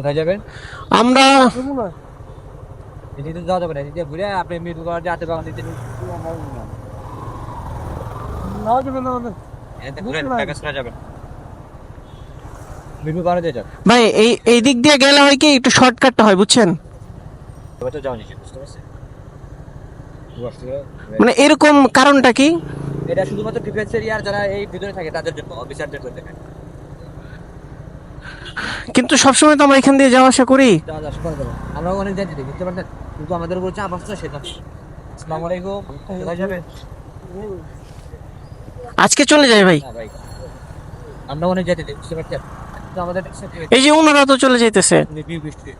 কোথায় যাবেন? আমরা এদিকে যাওয়া যাবে না এদিকে ঘুরে আপনি মৃত্যু করার যে হাতে বাগান দিতে এতে ঘুরে প্যাকেজ করা যাবে মৃত্যু করা দিয়ে যাবে ভাই এই এই দিক দিয়ে গেলে হয় কি একটু শর্টকাটটা হয় বুঝছেন? মানে এরকম কারণটা কি? এটা শুধুমাত্র ডিফেন্স এরিয়ার যারা এই ভিতরে থাকে তাদের জন্য অফিসারদের জন্য কিন্তু সবসময় তো আমরা এখান দিয়ে যাওয়া আসা করি আমরা অনেক যাচ্ছি বুঝতে পারছেন? কিন্তু আমাদের উপর চাপ আসছে সেটা আসসালামু আলাইকুম। যাবে আজকে চলে যায় ভাই। ভাই আমরা অনেক যাইতে বুঝতে পারছেন? আমাদের এই যে ওনারা তো চলে যাইতেছে। বৃষ্টি।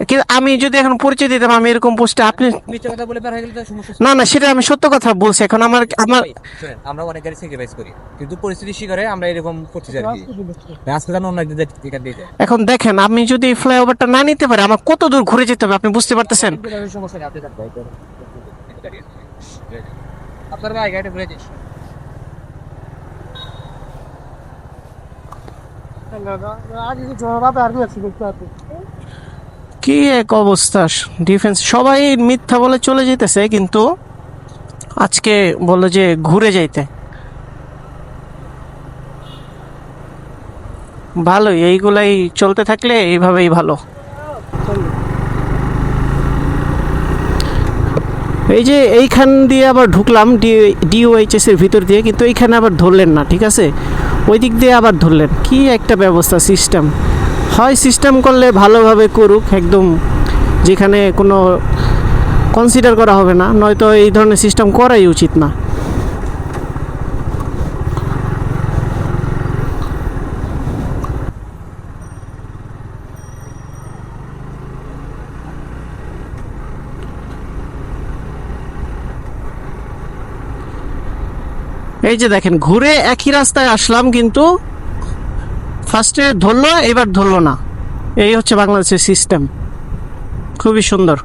কিন্তু আমি যদি এখন পরিচয় দিতাম আমি এরকম পোস্টে আপনি মিথ্যা কথা বলে পার হয়ে গেলে তো সমস্যা না না সেটা আমি সত্য কথা বলছি। এখন আমার আমার আমরা অনেক গাড়ি স্যাক্রিফাইস করি কিন্তু পরিস্থিতি শিকারে আমরা এরকম করছি আর কি। আজকে জানো অন্য একদিন টিকার দিয়ে এখন দেখেন আমি যদি ফ্লাইওভারটা না নিতে পারি আমার কত দূর ঘুরে যেতে হবে আপনি বুঝতে পারতেছেন? সমস্যা নেই আপনি যান। ভাই আপনার ভাই গাড়িটা ঘুরে যাচ্ছি কি এক অবস্থা? ডিফেন্স সবাই মিথ্যা বলে চলে যেতেছে, কিন্তু আজকে বলল যে ঘুরে যাইতে। ভালোই, এইগুলাই চলতে থাকলে এইভাবেই ভালো। এই যে এইখান দিয়ে আবার ঢুকলাম ডিওএইচএস এর ভিতর দিয়ে, কিন্তু এইখানে আবার ধরলেন না, ঠিক আছে? ওই দিক দিয়ে আবার ধরলেন। কি একটা ব্যবস্থা সিস্টেম হয় সিস্টেম করলে ভালোভাবে করুক, একদম যেখানে কোনো কনসিডার করা হবে না, নয়তো এই ধরনের সিস্টেম করাই উচিত না। এই যে দেখেন, ঘুরে একই রাস্তায় আসলাম কিন্তু ফার্স্টে ধরলো এবার ধরলো না। এই হচ্ছে বাংলাদেশের সিস্টেম খুবই সুন্দর।